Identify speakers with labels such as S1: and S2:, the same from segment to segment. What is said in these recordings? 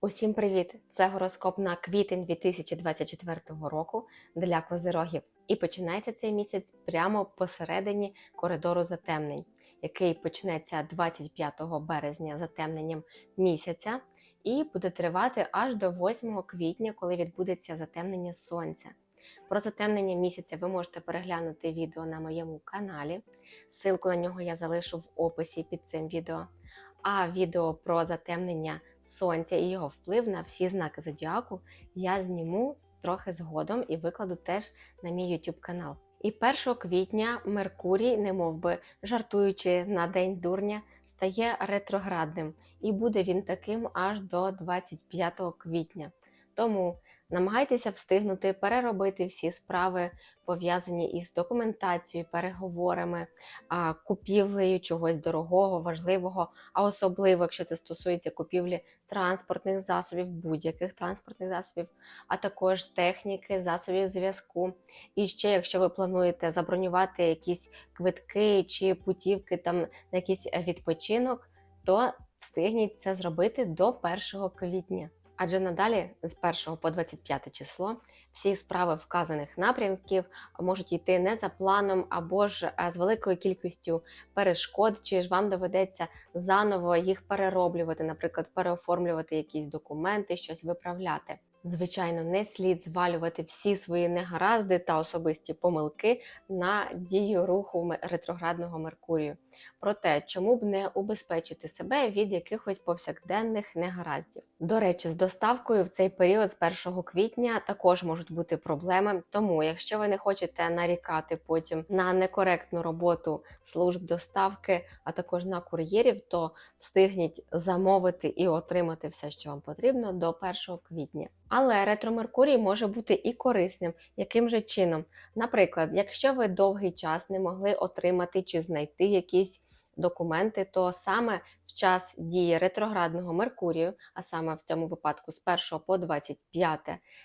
S1: Усім привіт! Це гороскоп на квітень 2024 року для козирогів. І починається цей місяць прямо посередині коридору затемнень, який почнеться 25 березня затемненням місяця, і буде тривати аж до 8 квітня, коли відбудеться затемнення сонця. Про затемнення місяця ви можете переглянути відео на моєму каналі. Ссылку на нього я залишу в описі під цим відео. А відео про затемнення сонця і його вплив на всі знаки зодіаку я зніму трохи згодом і викладу теж на мій YouTube канал. І 1 квітня Меркурій, немовби жартуючи на день дурня, стає ретроградним, і буде він таким аж до 25 квітня. Тому намагайтеся встигнути переробити всі справи, пов'язані із документацією, переговорами, купівлею чогось дорогого, важливого, а особливо, якщо це стосується купівлі транспортних засобів, будь-яких транспортних засобів, а також техніки, засобів зв'язку. І ще, якщо ви плануєте забронювати якісь квитки чи путівки там на якийсь відпочинок, то встигніть це зробити до 1 квітня. Адже надалі з 1 по 25 число всі справи вказаних напрямків можуть йти не за планом або ж е, з великою кількістю перешкод, чи ж вам доведеться заново їх перероблювати, наприклад, переоформлювати якісь документи, щось виправляти. Звичайно, не слід звалювати всі свої негаразди та особисті помилки на дію руху ретроградного Меркурію. Проте, чому б не убезпечити себе від якихось повсякденних негараздів? До речі, з доставкою в цей період з 1 квітня також можуть бути проблеми. Тому, якщо ви не хочете нарікати потім на некоректну роботу служб доставки, а також на кур'єрів, то встигніть замовити і отримати все, що вам потрібно до 1 квітня. Але ретро-Меркурій може бути і корисним. Яким же чином? Наприклад, якщо ви довгий час не могли отримати чи знайти якісь документи, то саме в час дії ретроградного Меркурію, а саме в цьому випадку з 1 по 25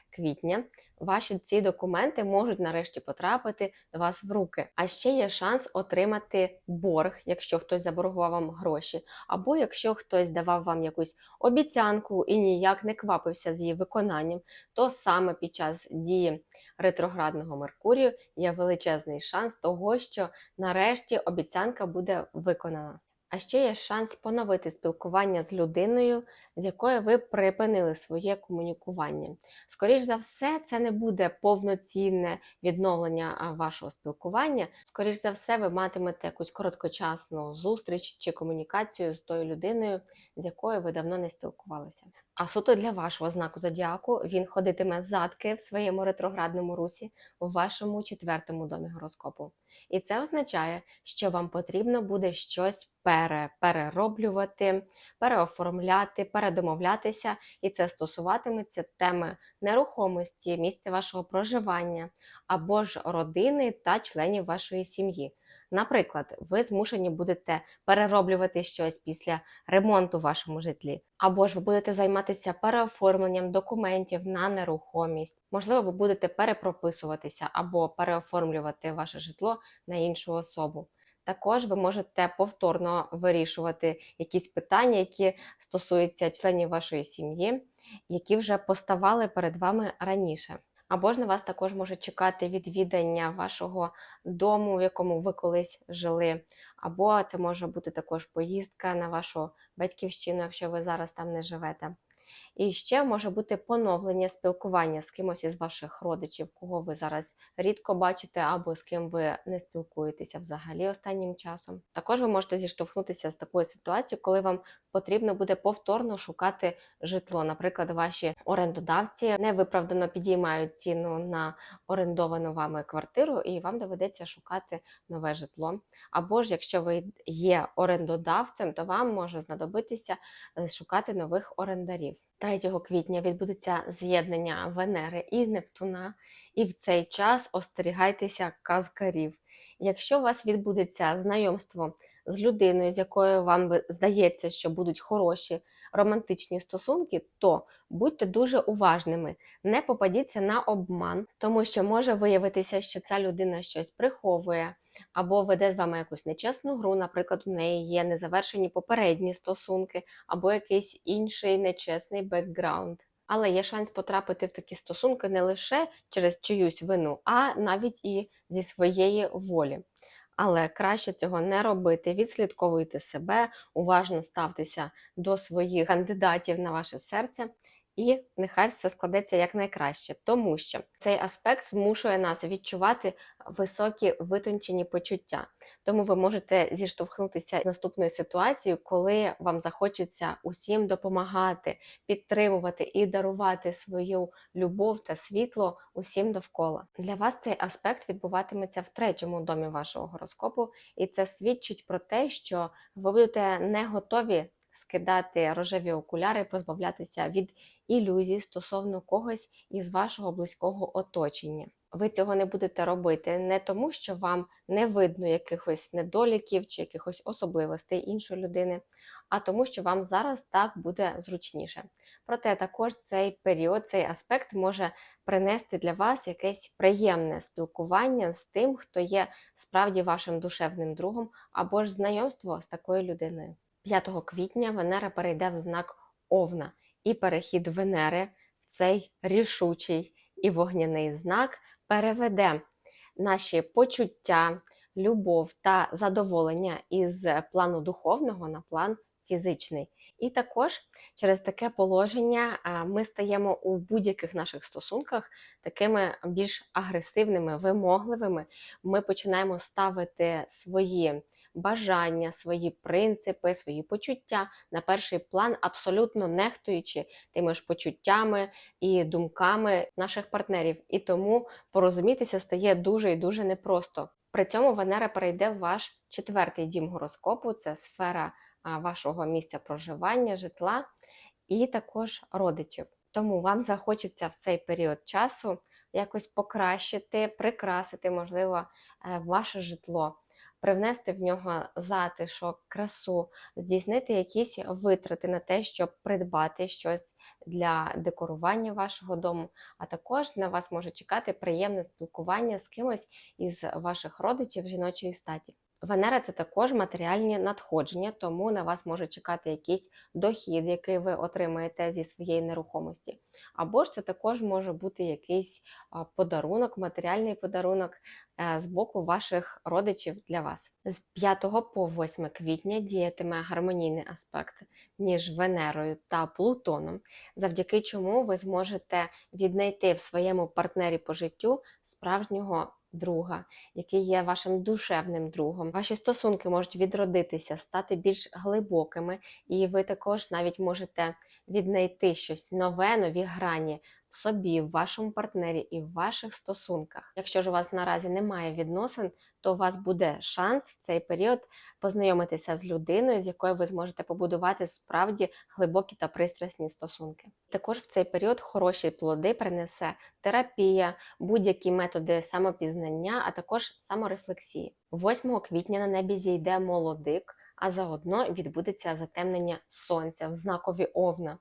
S1: квітня, ваші ці документи можуть нарешті потрапити до вас в руки. А ще є шанс отримати борг, якщо хтось заборгував вам гроші, або якщо хтось давав вам якусь обіцянку і ніяк не квапився з її виконанням, то саме під час дії ретроградного Меркурію є величезний шанс того, що нарешті обіцянка буде виконана. А ще є шанс поновити спілкування з людиною, з якою ви припинили своє комунікування. Скоріш за все, це не буде повноцінне відновлення вашого спілкування. Скоріш за все, ви матимете якусь короткочасну зустріч чи комунікацію з тою людиною, з якою ви давно не спілкувалися. А суто для вашого знаку зодіаку він ходитиме задки в своєму ретроградному русі у вашому четвертому домі гороскопу. І це означає, що вам потрібно буде щось пере, перероблювати, переоформляти, передомовлятися, і це стосуватиметься теми нерухомості, місця вашого проживання або ж родини та членів вашої сім'ї. Наприклад, ви змушені будете перероблювати щось після ремонту в вашому житлі, або ж ви будете займатися переоформленням документів на нерухомість. Можливо, ви будете перепрописуватися або переоформлювати ваше житло на іншу особу. Також ви можете повторно вирішувати якісь питання, які стосуються членів вашої сім'ї, які вже поставали перед вами раніше. Або ж на вас також може чекати відвідання вашого дому, в якому ви колись жили, або це може бути також поїздка на вашу батьківщину, якщо ви зараз там не живете. І ще може бути поновлення спілкування з кимось із ваших родичів, кого ви зараз рідко бачите, або з ким ви не спілкуєтеся взагалі останнім часом. Також ви можете зіштовхнутися з такою ситуацією, коли вам потрібно буде повторно шукати житло. Наприклад, ваші орендодавці невиправдано підіймають ціну на орендовану вами квартиру, і вам доведеться шукати нове житло. Або ж якщо ви є орендодавцем, то вам може знадобитися е, шукати нових орендарів. 3 квітня відбудеться з'єднання Венери і Нептуна, і в цей час остерігайтеся казкарів. Якщо у вас відбудеться знайомство з людиною, з якою вам здається, що будуть хороші романтичні стосунки, то будьте дуже уважними, не попадіться на обман, тому що може виявитися, що ця людина щось приховує або веде з вами якусь нечесну гру, наприклад, у неї є незавершені попередні стосунки, або якийсь інший нечесний бекграунд. Але є шанс потрапити в такі стосунки не лише через чиюсь вину, а навіть і зі своєї волі. Але краще цього не робити. Відслідковуйте себе, уважно ставтеся до своїх кандидатів на ваше серце, і нехай все складеться якнайкраще, тому що цей аспект змушує нас відчувати високі витончені почуття. Тому ви можете зіштовхнутися з наступною ситуацією, коли вам захочеться усім допомагати, підтримувати і дарувати свою любов та світло усім довкола. Для вас цей аспект відбуватиметься в третьому домі вашого гороскопу, і це свідчить про те, що ви будете не готові скидати рожеві окуляри, позбавлятися від ілюзій стосовно когось із вашого близького оточення. Ви цього не будете робити не тому, що вам не видно якихось недоліків чи якихось особливостей іншої людини, а тому, що вам зараз так буде зручніше. Проте також цей період, цей аспект може принести для вас якесь приємне спілкування з тим, хто є справді вашим душевним другом, або ж знайомство з такою людиною. 5 квітня Венера перейде в знак Овна, і перехід Венери в цей рішучий і вогняний знак переведе наші почуття, любов та задоволення із плану духовного на план фізичний. І також через таке положення ми стаємо у будь-яких наших стосунках такими більш агресивними, вимогливими. Ми починаємо ставити свої бажання, свої принципи, свої почуття на перший план, абсолютно нехтуючи тими ж почуттями і думками наших партнерів. І тому порозумітися стає дуже і дуже непросто. При цьому Венера перейде в ваш четвертий дім гороскопу, це сфера вашого місця проживання, житла і також родичів. Тому вам захочеться в цей період часу якось покращити, прикрасити, можливо, е, ваше житло, привнести в нього затишок, красу, здійснити якісь витрати на те, щоб придбати щось для декорування вашого дому, а також на вас може чекати приємне спілкування з кимось із ваших родичів жіночої статі. Венера це також матеріальні надходження, тому на вас може чекати якийсь дохід, який ви отримаєте зі своєї нерухомості. Або ж це також може бути якийсь подарунок, матеріальний подарунок е, з боку ваших родичів для вас. З 5 по 8 квітня діятиме гармонійний аспект між Венерою та Плутоном, завдяки чому ви зможете віднайти в своєму партнері по життю справжнього друга, який є вашим душевним другом. Ваші стосунки можуть відродитися, стати більш глибокими, і ви також навіть можете віднайти щось нове, нові грані собі, в вашому партнері і в ваших стосунках. Якщо ж у вас наразі немає відносин, то у вас буде шанс в цей період познайомитися з людиною, з якою ви зможете побудувати справді глибокі та пристрасні стосунки. Також в цей період хороші плоди принесе терапія, будь-які методи самопізнання, а також саморефлексії. 8 квітня на небі зійде молодик, а заодно відбудеться затемнення сонця в знакові овна.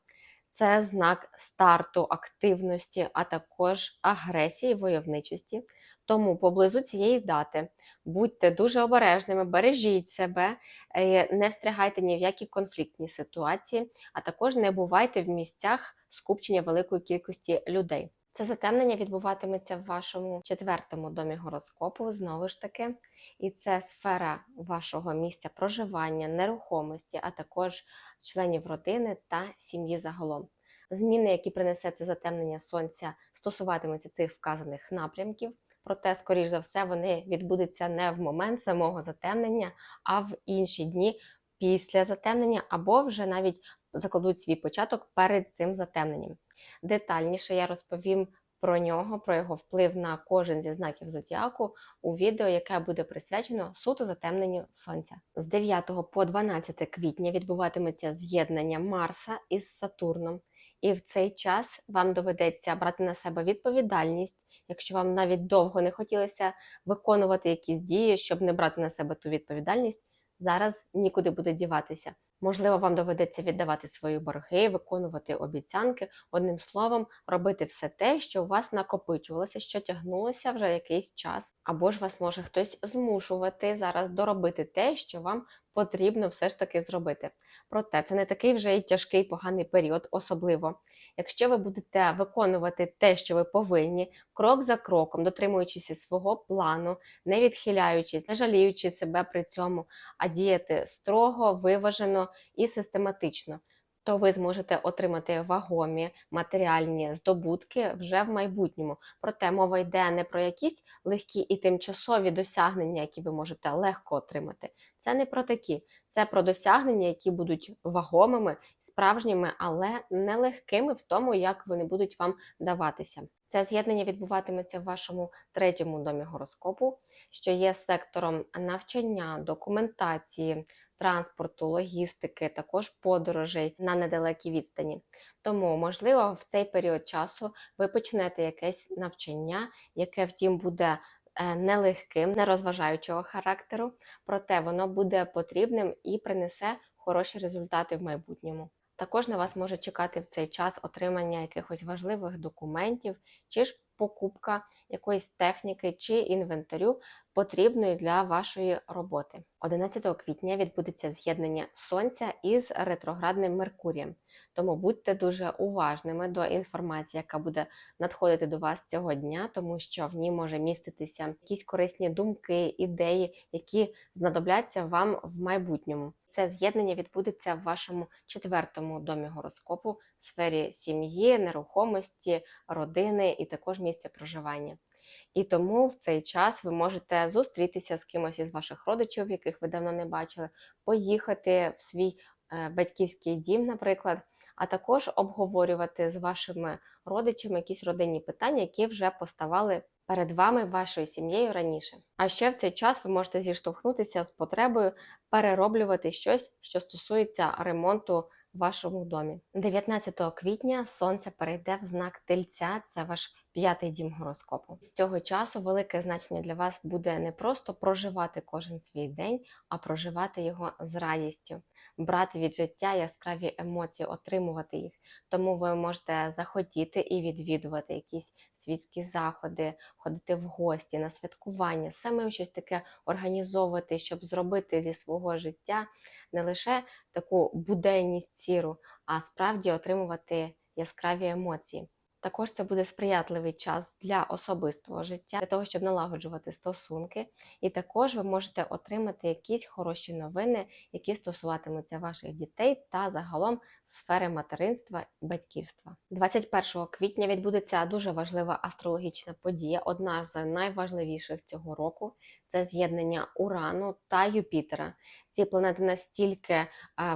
S1: Це знак старту активності, а також агресії, войовничості. Тому поблизу цієї дати будьте дуже обережними, бережіть себе, е, не встрягайте ні в які конфліктні ситуації, а також не бувайте в місцях скупчення великої кількості людей. Це затемнення відбуватиметься в вашому четвертому домі гороскопу, знову ж таки, і це сфера вашого місця проживання, нерухомості, а також членів родини та сім'ї загалом. Зміни, які принесе це затемнення сонця, стосуватимуться цих вказаних напрямків. Проте, скоріш за все, вони відбудуться не в момент самого затемнення, а в інші дні після затемнення, або вже навіть закладуть свій початок перед цим затемненням. Детальніше я розповім про нього, про його вплив на кожен зі знаків зодіаку у відео, яке буде присвячено суто затемненню сонця. З 9 по 12 квітня відбуватиметься з'єднання Марса із Сатурном, і в цей час вам доведеться брати на себе відповідальність. Якщо вам навіть довго не хотілося виконувати якісь дії, щоб не брати на себе ту відповідальність, зараз нікуди буде діватися. Можливо, вам доведеться віддавати свої борги, виконувати обіцянки, одним словом, робити все те, що у вас накопичувалося, що тягнулося вже якийсь час, або ж вас може хтось змушувати зараз доробити те, що вам потрібно все ж таки зробити. Проте це не такий вже й тяжкий поганий період, особливо якщо ви будете виконувати те, що ви повинні, крок за кроком, дотримуючись свого плану, не відхиляючись, не жаліючи себе при цьому, а діяти строго, виважено і систематично. То ви зможете отримати вагомі матеріальні здобутки вже в майбутньому. Проте мова йде не про якісь легкі і тимчасові досягнення, які ви можете легко отримати. Це не про такі, це про досягнення, які будуть вагомими, справжніми, але не легкими в тому, як вони будуть вам даватися. Це з'єднання відбуватиметься в вашому третьому домі гороскопу, що є сектором навчання, документації, транспорту, логістики, також подорожей на недалекій відстані. Тому, можливо, в цей період часу ви почнете якесь навчання, яке, втім, буде е, нелегким, нерозважаючого характеру, проте воно буде потрібним і принесе хороші результати в майбутньому. Також на вас може чекати в цей час отримання якихось важливих документів, чи ж покупка якоїсь техніки чи інвентарю, потрібної для вашої роботи. 11 квітня відбудеться з'єднання Сонця із ретроградним Меркурієм. Тому будьте дуже уважними до інформації, яка буде надходити до вас цього дня, тому що в ній може міститися якісь корисні думки, ідеї, які знадобляться вам в майбутньому. Це з'єднання відбудеться в вашому четвертому домі гороскопу сфері сім'ї, нерухомості, родини і також місця проживання. І тому в цей час ви можете зустрітися з кимось із ваших родичів, яких ви давно не бачили, поїхати в свій е, батьківський дім, наприклад, а також обговорювати з вашими родичами якісь родинні питання, які вже поставали перед вами, вашою сім'єю раніше. А ще в цей час ви можете зіштовхнутися з потребою перероблювати щось, що стосується ремонту в вашому домі. 19 квітня сонце перейде в знак тельця, це ваш п'ятий дім гороскопу. З цього часу велике значення для вас буде не просто проживати кожен свій день, а проживати його з радістю, брати від життя яскраві емоції, отримувати їх. Тому ви можете захотіти і відвідувати якісь світські заходи, ходити в гості на святкування, самим щось таке організовувати, щоб зробити зі свого життя не лише таку буденність сіру, а справді отримувати яскраві емоції. Також це буде сприятливий час для особистого життя, для того, щоб налагоджувати стосунки. І також ви можете отримати якісь хороші новини, які стосуватимуться ваших дітей та загалом сфери материнства і батьківства. 21 квітня відбудеться дуже важлива астрологічна подія, одна з найважливіших цього року це з'єднання Урану та Юпітера. Ці планети настільки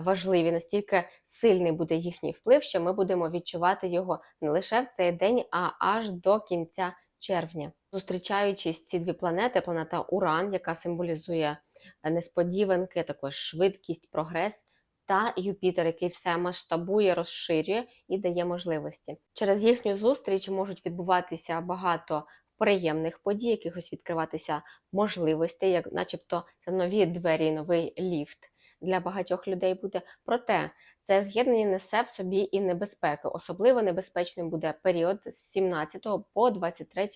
S1: важливі, настільки сильний буде їхній вплив, що ми будемо відчувати його не лише в цей день, а аж до кінця червня. Зустрічаючись ці дві планети, планета Уран, яка символізує несподіванки, також швидкість, прогрес. Та Юпітер, який все масштабує, розширює і дає можливості. Через їхню зустріч можуть відбуватися багато приємних подій, якихось відкриватися можливостей, як начебто це нові двері, новий ліфт для багатьох людей буде. Проте це з'єднання несе в собі і небезпеки. Особливо небезпечним буде період з 17 по 23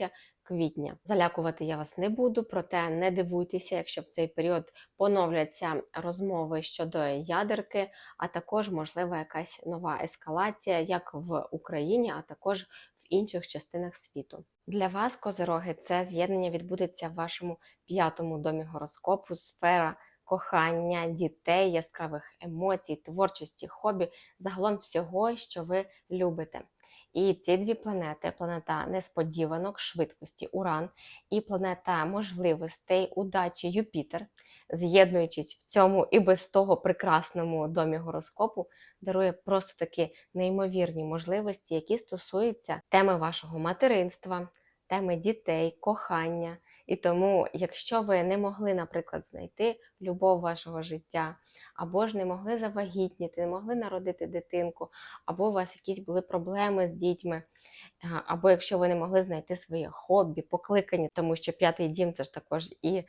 S1: квітня. Залякувати я вас не буду, проте не дивуйтеся, якщо в цей період поновляться розмови щодо ядерки, а також можлива якась нова ескалація, як в Україні, а також в інших частинах світу. Для вас, козероги, це з'єднання відбудеться в вашому п'ятому домі гороскопу, сфера кохання, дітей, яскравих емоцій, творчості, хобі, загалом всього, що ви любите. І ці дві планети планета несподіванок, швидкості Уран і планета можливостей, удачі Юпітер, з'єднуючись в цьому і без того прекрасному домі гороскопу, дарує просто такі неймовірні можливості, які стосуються теми вашого материнства, теми дітей, кохання. І тому, якщо ви не могли, наприклад, знайти любов вашого життя, або ж не могли завагітніти, не могли народити дитинку, або у вас якісь були проблеми з дітьми, Або якщо ви не могли знайти своє хобі, покликання, тому що п'ятий дім це ж також і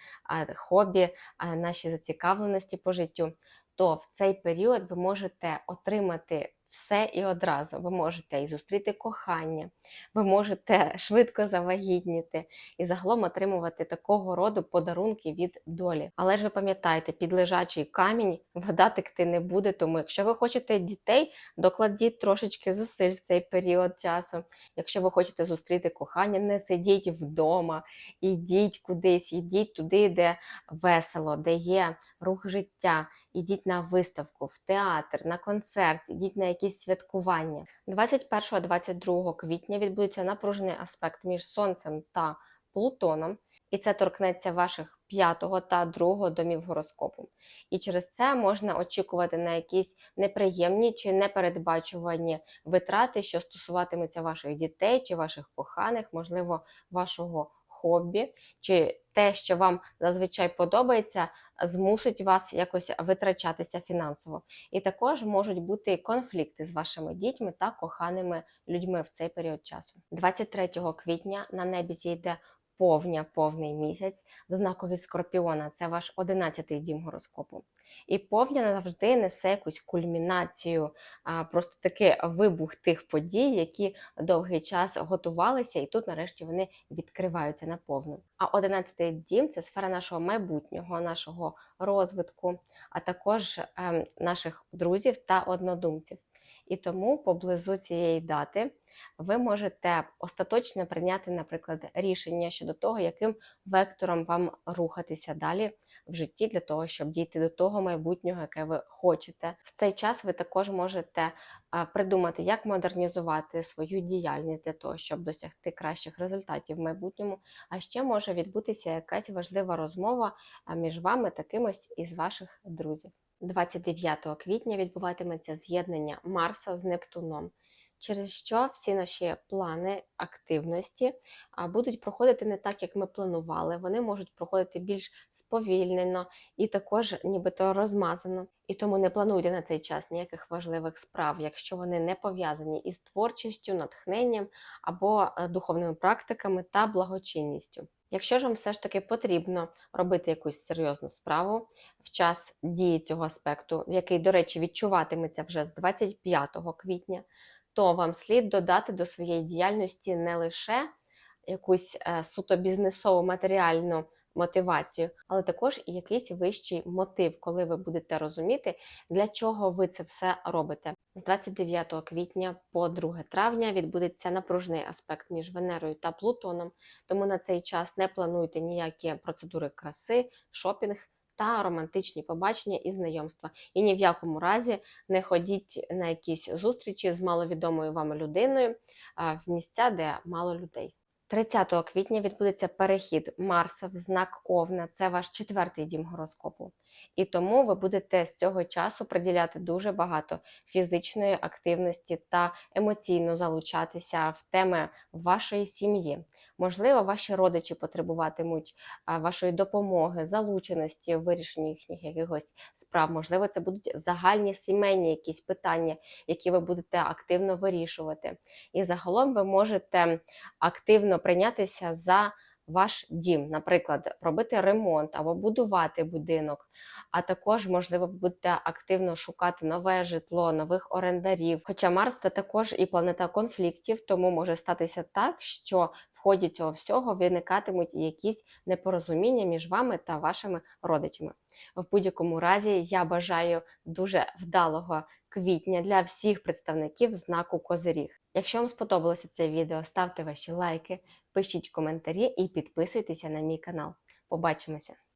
S1: хобі, наші зацікавленості по життю, то в цей період ви можете отримати все і одразу. Ви можете і зустріти кохання, ви можете швидко завагітніти і загалом отримувати такого роду подарунки від долі. Але ж ви пам'ятаєте, під лежачий камінь вода текти не буде. Тому якщо ви хочете дітей, докладіть трошечки зусиль в цей період часу. Якщо ви хочете зустріти кохання, не сидіть вдома, ідіть кудись, ідіть туди, де весело, де є рух життя. Ідіть на виставку, в театр, на концерт, ідіть на якісь святкування. 21-22 квітня відбудеться напружений аспект між Сонцем та Плутоном, і це торкнеться ваших 5 та 2 домів гороскопу. І через це можна очікувати на якісь неприємні чи непередбачувані витрати, що стосуватимуться ваших дітей чи ваших коханих, можливо, вашого хобі, чи те, що вам зазвичай подобається, змусить вас якось витрачатися фінансово. І також можуть бути конфлікти з вашими дітьми та коханими людьми в цей період часу. 23 квітня на небі зійде повня, повний місяць в знакові Скорпіона. Це ваш 11-й дім гороскопу. І повня завжди несе якусь кульмінацію, просто такий вибух тих подій, які довгий час готувалися, і тут нарешті вони відкриваються наповну. А 11-й дім це сфера нашого майбутнього, нашого розвитку, а також ем, наших друзів та однодумців. І тому поблизу цієї дати ви можете остаточно прийняти, наприклад, рішення щодо того, яким вектором вам рухатися далі в житті для того, щоб дійти до того майбутнього, яке ви хочете. В цей час ви також можете придумати, як модернізувати свою діяльність для того, щоб досягти кращих результатів в майбутньому. А ще може відбутися якась важлива розмова між вами та кимось із ваших друзів. 29 квітня відбуватиметься з'єднання Марса з Нептуном, через що всі наші плани активності будуть проходити не так, як ми планували. Вони можуть проходити більш сповільнено і також нібито розмазано. І тому не плануйте на цей час ніяких важливих справ, якщо вони не пов'язані із творчістю, натхненням або е, духовними практиками та благочинністю. Якщо ж вам все ж таки потрібно робити якусь серйозну справу в час дії цього аспекту, який, до речі, відчуватиметься вже з 25 квітня, то вам слід додати до своєї діяльності не лише якусь е, суто бізнесову матеріальну мотивацію, але також і якийсь вищий мотив, коли ви будете розуміти, для чого ви це все робите. З 29 квітня по 2 травня відбудеться напружний аспект між Венерою та Плутоном, тому на цей час не плануйте ніякі процедури краси, шопінг. Та романтичні побачення і знайомства. І ні в якому разі не ходіть на якісь зустрічі з маловідомою вам людиною в місця, де мало людей. 30 квітня відбудеться перехід Марса в знак Овна, це ваш четвертий дім гороскопу. І тому ви будете з цього часу приділяти дуже багато фізичної активності та емоційно залучатися в теми вашої сім'ї. Можливо, ваші родичі потребуватимуть вашої допомоги, залученості в вирішенні їхніх якихось справ. Можливо, це будуть загальні сімейні якісь питання, які ви будете активно вирішувати. І загалом ви можете активно прийнятися за ваш дім, наприклад, робити ремонт або будувати будинок, а також, можливо, будете активно шукати нове житло, нових орендарів. Хоча Марс це також і планета конфліктів, тому може статися так, що ході цього всього виникатимуть якісь непорозуміння між вами та вашими родичами. В будь-якому разі я бажаю дуже вдалого квітня для всіх представників знаку Козиріг. Якщо вам сподобалося це відео, ставте ваші лайки, пишіть коментарі і підписуйтеся на мій канал. Побачимося!